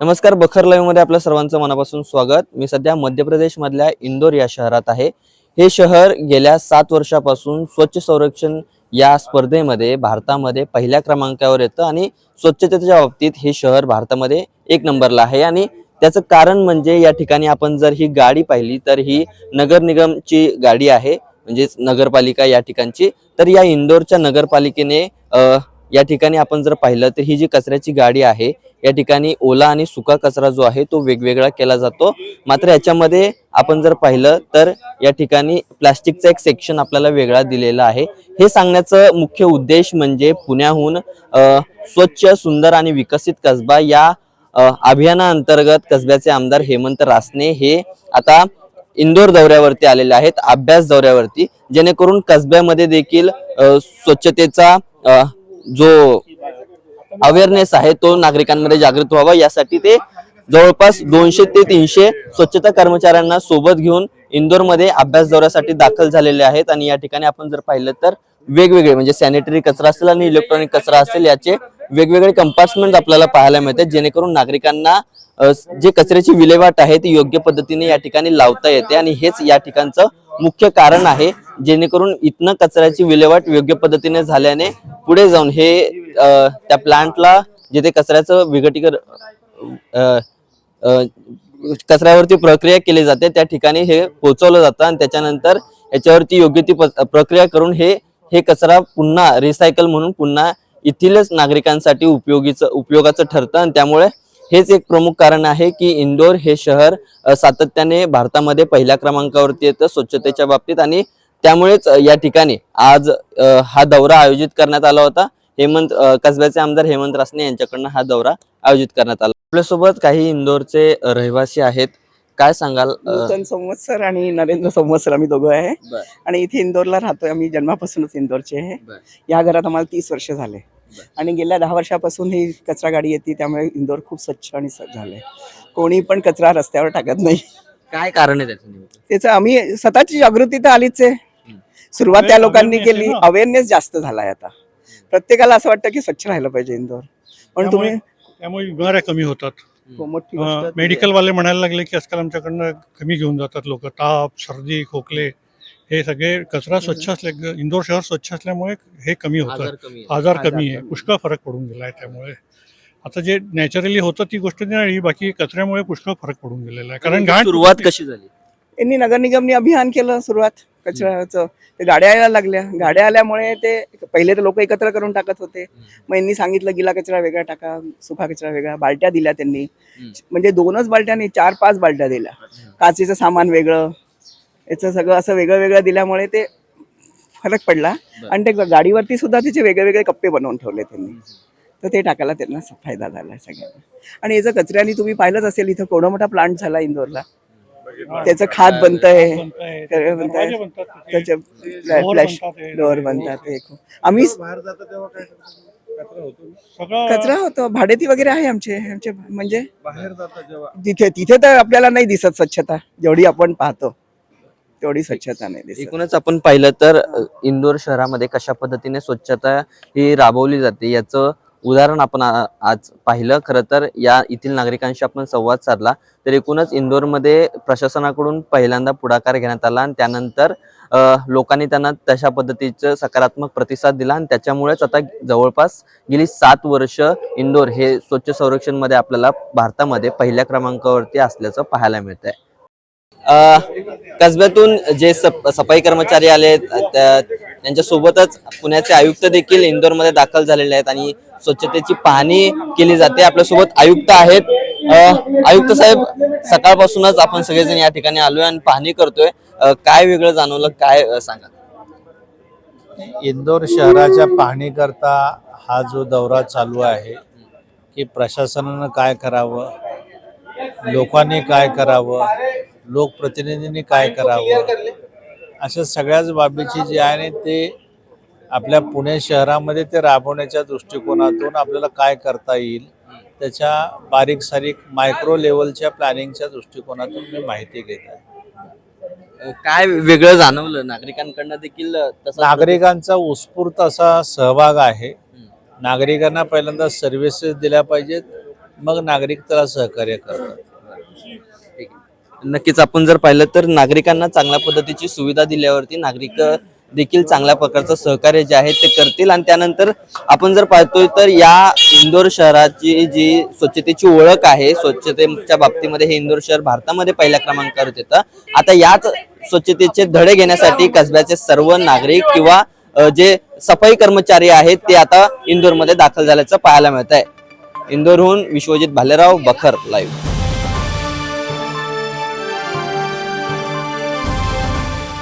नमस्कार बखर लाईव्हमध्ये आपल्या सर्वांचं मनापासून स्वागत. मी सध्या मध्य प्रदेश मधल्या इंदोर या शहरात आहे. हे शहर गेल्या सात वर्षापासून स्वच्छ संरक्षण या स्पर्धेमध्ये भारतामध्ये पहिल्या क्रमांकावर येतं आणि स्वच्छतेच्या बाबतीत हे शहर भारतामध्ये एक नंबरला आहे. आणि त्याचं कारण म्हणजे या ठिकाणी आपण जर ही गाडी पाहिली तर ही नगर निगमची गाडी आहे म्हणजेच नगरपालिका या ठिकाणची. तर या इंदोरच्या नगरपालिकेने या ठिकाणी आपण जर पाहिलं तर ही जी कचऱ्याची गाडी आहे या ठिकाणी ओला आणि सुका कचरा जो आहे तो वेगवेगळा केला जातो. मात्र याच्यामध्ये आपण जर पाहिलं तर या ठिकाणी प्लास्टिकचा एक सेक्शन आपल्याला वेगळा दिलेला आहे. हे सांगण्याचं मुख्य उद्देश म्हणजे पुण्याहून स्वच्छ सुंदर आणि विकसित कसबा या अभियानाअंतर्गत कसब्याचे आमदार हेमंत रासने हे आता इंदोर दौऱ्यावरती आलेले आहेत अभ्यास दौऱ्यावरती. जेणेकरून कसब्यामध्ये देखील स्वच्छतेचा जो अवेअरनेस आहे तो नागरिकांमध्ये जागृत व्हावा. यासाठी ते जवळपास दोनशे ते तीनशे स्वच्छता कर्मचाऱ्यांना सोबत घेऊन इंदोरमध्ये अभ्यास दौऱ्यासाठी दाखल झालेले आहेत. आणि या ठिकाणी आपण जर पाहिलं तर वेगवेगळे म्हणजे सॅनिटरी कचरा असेल आणि इलेक्ट्रॉनिक कचरा असेल याचे वेगवेगळे कंपार्टमेंट आपल्याला पाहायला मिळतात. जेणेकरून नागरिकांना जे कचऱ्याची विल्हेवाट आहे ती योग्य पद्धतीने या ठिकाणी लावता येते. आणि हेच या ठिकाणचं मुख्य कारण आहे. जेणेकरून इथनं कचऱ्याची विल्हेवाट योग्य पद्धतीने झाल्याने पुढे जाऊन हे त्या प्लांटला जिथे कचऱ्याचं विघटीकर कचऱ्यावरती प्रक्रिया केली जाते त्या ठिकाणी हे पोहोचवलं जातं आणि त्याच्यानंतर याच्यावरती योग्य ती प- प्रक्रिया करून हे हे कचरा पुन्हा रिसायकल म्हणून पुन्हा येथीलच नागरिकांसाठी उपयोगीचं उपयोगाचं ठरतं आणि त्यामुळे हेच एक प्रमुख कारण आहे की इंदोर हे शहर सातत्याने भारतामध्ये पहिल्या क्रमांकावरती येतं स्वच्छतेच्या बाबतीत आणि त्यामुळेच या ठिकाणी आज हा दौरा आयोजित करण्यात आला होता. हेमंत कसब्याचे आमदार हेमंत रासने यांच्याकडनं हा दौरा आयोजित करण्यात आला. आपल्यासोबत काही इंदोरचे रहिवासी आहेत. काय सांगाल नूतन संवत्सर आणि नरेंद्र संवत्सर आम्ही दोघं आहे. आणि इथे इंदोरला राहतोय आम्ही जन्मापासूनच इंदोरचे आहे. या घरात आम्हाला तीस वर्ष झाले. आणि गेल्या दहा वर्षापासून ही कचरा गाडी येते त्यामुळे इंदोर खूप स्वच्छ आणि झालंय. कोणी पण कचरा रस्त्यावर टाकत नाही. काय कारण आहे त्याचं? त्याचं आम्ही स्वतःची जागृती तर आलीच आहे. सुरुवात त्या लोकांनी केली. अवेअरनेस जास्त झालाय आता. प्रत्येकाला असं वाटतं की स्वच्छ राहिलं पाहिजे इंदोर पण तुम्ही त्यामुळे बिमाऱ्या कमी होतात. मोठी गोष्ट ती- मेडिकल वाले म्हणायला लागले की आजकाल आमच्याकडनं कमी घेऊन जातात लोक. ताप सर्दी खोकले हे सगळे कचरा स्वच्छ असले इंदोर शहर स्वच्छ असल्यामुळे हे कमी होतं. आजार कमी आहे. पुष्कळ फरक पडून गेला आहे त्यामुळे. आता जे नॅचरली होतं ती गोष्ट नाही बाकी कचऱ्यामुळे पुष्कळ फरक पडून गेलेला आहे. कारण घाण सुरुवात कशी झाली? यांनी नगर निगमने अभियान केलं सुरुवात. कचऱ्याचं ते गाड्या यायला लागल्या. गाड्या आल्यामुळे ते पहिले तर लोक एकत्र करून टाकत होते. मग यांनी सांगितलं गिला कचरा वेगळा टाका सुका कचरा वेगळा. बालट्या दिल्या त्यांनी. म्हणजे दोनच बालट्या नाही चार पाच बालट्या दिल्या. काचेचं सामान वेगळं याचं सगळं असं वेगळं वेगळं दिल्यामुळे ते फरक पडला. आणि ते गाडीवरती सुद्धा त्याचे वेगळे वेगळे कप्पे बनवून ठेवले त्यांनी. तर ते टाकायला त्यांना फायदा झाला सगळ्यांना. आणि याचं कचऱ्याने तुम्ही पाहिलंच असेल इथं केवढा मोठा प्लांट झाला इंदोरला. त्याचं खाद बनतंय. बनतंय, सगळं बनतंय. दरवाजे बनतात तिथे. त्याचे Door फ्लॅश बनतात हे. डोअर बनतात हे. आम्ही सगळं कचरा होतो. भाडेती वगैरे आहे आमचे आमचे म्हणजे? बाहेर जाता जेव्हा. तिथे तिथे तर आपल्याला नाही दिसत स्वच्छता. जेवढी आपण पाहतो तेवढी स्वच्छता नाही दिसत. एकूणच आपण पाहिलं तर इंदोर शहरामध्ये कशा पद्धतीने स्वच्छता ही राबवली जाते याचं उदाहरण आपण आज पाहिलं. खरं तर या येथील नागरिकांशी आपण संवाद साधला. तर एकूणच इंदोरमध्ये प्रशासनाकडून पहिल्यांदा पुढाकार घेण्यात आला आणि त्यानंतर लोकांनी त्यांना तशा पद्धतीचं सकारात्मक प्रतिसाद दिला आणि त्याच्यामुळेच आता जवळपास गेली सात वर्ष इंदोर हे स्वच्छ संरक्षणमध्ये आपल्याला भारतामध्ये पहिल्या क्रमांकावरती असल्याचं पाहायला मिळत आहे कसब्यातून जे सप- सफाई कर्मचारी आले त्यांच्या सोबतच पुण्याचे आयुक्त देखील इंदोरमध्ये दाखल झालेले आहेत आणि स्वच्छतेची पाहणी केली जाते. आपल्यासोबत आयुक्त आहेत. आयुक्त साहेब सकाळपासूनच आपण सगळेजण या ठिकाणी आलोय आणि पाहणी करतोय. काय वेगळं जाणवलं काय सांगा इंदोर शहराच्या पाहणीकरता हा जो दौरा चालू आहे की प्रशासनानं काय करावं लोकांनी काय करावं लोकप्रतिनिधींनी काय करावं? अशा सगळ्याच बाबीची जी आहे ना ते आपल्या पुणे शहरामध्ये ते राबवण्याच्या दृष्टिकोनातून आपल्याला काय करता येईल त्याच्या बारीक सारीक मायक्रो लेवलच्या प्लॅनिंगच्या दृष्टिकोनातून मी माहिती घेत आहे. काय वेगळं जाणवलं? नागरिकांकडनं देखील नागरिकांचा उत्स्फूर्त असा सहभाग आहे. नागरिकांना पहिल्यांदा सर्व्हिसेस दिल्या पाहिजेत मग नागरिक त्याला सहकार्य करतात. नक्कीच आपण जर पाहिलं तर नागरिकांना चांगल्या पद्धतीची सुविधा दिल्यावरती नागरिक देखील चांगल्या प्रकारचं सहकार्य जे आहे ते करतील. आणि त्यानंतर आपण जर पाहतोय तर या इंदोर शहराची जी स्वच्छतेची ओळख आहे स्वच्छतेच्या बाबतीमध्ये हे इंदोर शहर भारतामध्ये पहिल्या क्रमांकावर येतं. आता याच स्वच्छतेचे धडे घेण्यासाठी कसब्याचे सर्व नागरिक किंवा जे सफाई कर्मचारी आहेत ते आता इंदोरमध्ये दाखल झाल्याचं पाहायला मिळत आहे इंदोरहून विश्वजित भालेराव बखर लाईव्ह